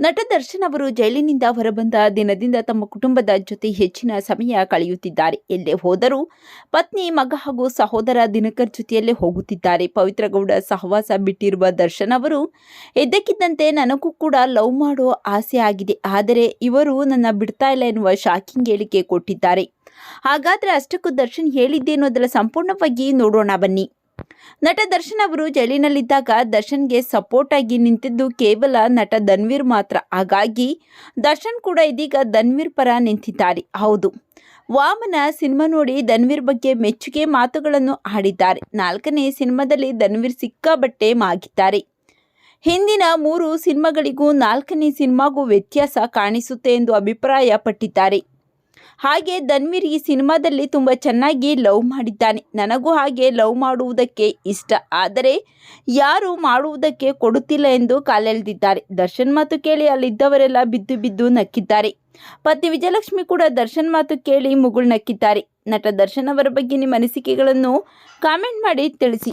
ನಟ ದರ್ಶನ್ ಅವರು ಜೈಲಿನಿಂದ ಹೊರಬಂದ ದಿನದಿಂದ ತಮ್ಮ ಕುಟುಂಬದ ಜೊತೆ ಹೆಚ್ಚಿನ ಸಮಯ ಕಳೆಯುತ್ತಿದ್ದಾರೆ. ಎಲ್ಲೇ ಹೋದರೂ ಪತ್ನಿ, ಮಗ ಹಾಗೂ ಸಹೋದರ ದಿನಕರ್ ಜೊತೆಯಲ್ಲೇ ಹೋಗುತ್ತಿದ್ದಾರೆ. ಪವಿತ್ರಗೌಡ ಸಹವಾಸ ಬಿಟ್ಟಿರುವ ದರ್ಶನ್ ಅವರು, ಎದ್ದಕ್ಕಿದ್ದಂತೆ ನನಗೂ ಕೂಡ ಲವ್ ಮಾಡೋ ಆಸೆ ಆಗಿದೆ. ಆದರೆ ಇವರು ನನ್ನ ಬಿಡ್ತಾ ಇಲ್ಲ ಎನ್ನುವ ಶಾಕಿಂಗ್ ಹೇಳಿಕೆ ಕೊಟ್ಟಿದ್ದಾರೆ. ಹಾಗಾದ್ರೆ ಅಷ್ಟಕ್ಕೂ ದರ್ಶನ್ ಹೇಳಿದ್ದೇನೋ ಅದರ ಸಂಪೂರ್ಣವಾಗಿ ನೋಡೋಣ ಬನ್ನಿ. ನಟ ದರ್ಶನ್ ಅವರು ಜೈಲಿನಲ್ಲಿದ್ದಾಗ ದರ್ಶನ್ಗೆ ಸಪೋರ್ಟ್ ಆಗಿ ನಿಂತಿದ್ದು ಕೇವಲ ನಟ ಧನ್ವೀರ್ ಮಾತ್ರ. ಹಾಗಾಗಿ ದರ್ಶನ್ ಕೂಡ ಇದೀಗ ಧನ್ವೀರ್ ಪರ ನಿಂತಿದ್ದಾರೆ. ಹೌದು. ವಾಮನ ಸಿನಿಮಾ ನೋಡಿ ಧನ್ವೀರ್ ಬಗ್ಗೆ ಮೆಚ್ಚುಗೆ ಮಾತುಗಳನ್ನು ಆಡಿದ್ದಾರೆ. ನಾಲ್ಕನೇ ಸಿನಿಮಾದಲ್ಲಿ ಧನ್ವೀರ್ ಸಿಕ್ಕಾಬಟ್ಟೆ ಮಾಗಿದ್ದಾರೆ. ಹಿಂದಿನ ಮೂರು ಸಿನಿಮಾಗಳಿಗೂ ನಾಲ್ಕನೇ ಸಿನಿಮಾಗೂ ವ್ಯತ್ಯಾಸ ಕಾಣಿಸುತ್ತೆ ಎಂದು ಅಭಿಪ್ರಾಯ ಪಟ್ಟಿದ್ದಾರೆ ಹಾಗೆ ಧನ್ವೀರ್ ಈ ಸಿನಿಮಾದಲ್ಲಿ ತುಂಬ ಚೆನ್ನಾಗಿ ಲವ್ ಮಾಡಿದ್ದಾನೆ. ನನಗೂ ಹಾಗೆ ಲವ್ ಮಾಡುವುದಕ್ಕೆ ಇಷ್ಟ. ಆದರೆ ಯಾರು ಮಾಡುವುದಕ್ಕೆ ಕೊಡುತ್ತಿಲ್ಲ ಎಂದು ಕಾಲೆಳೆದಿದ್ದಾರೆ. ದರ್ಶನ್ ಮಾತು ಕೇಳಿ ಅಲ್ಲಿದ್ದವರೆಲ್ಲ ಬಿದ್ದು ಬಿದ್ದು ನಕ್ಕಿದ್ದಾರೆ. ಪತ್ನಿ ವಿಜಯಲಕ್ಷ್ಮಿ ಕೂಡ ದರ್ಶನ್ ಮಾತು ಕೇಳಿ ಮುಗುಳು ನಕ್ಕಿದ್ದಾರೆ. ನಟ ದರ್ಶನ್ ಅವರ ಬಗ್ಗೆ ನಿಮ್ಮ ಅನಿಸಿಕೆಗಳನ್ನು ಕಾಮೆಂಟ್ ಮಾಡಿ ತಿಳಿಸಿ.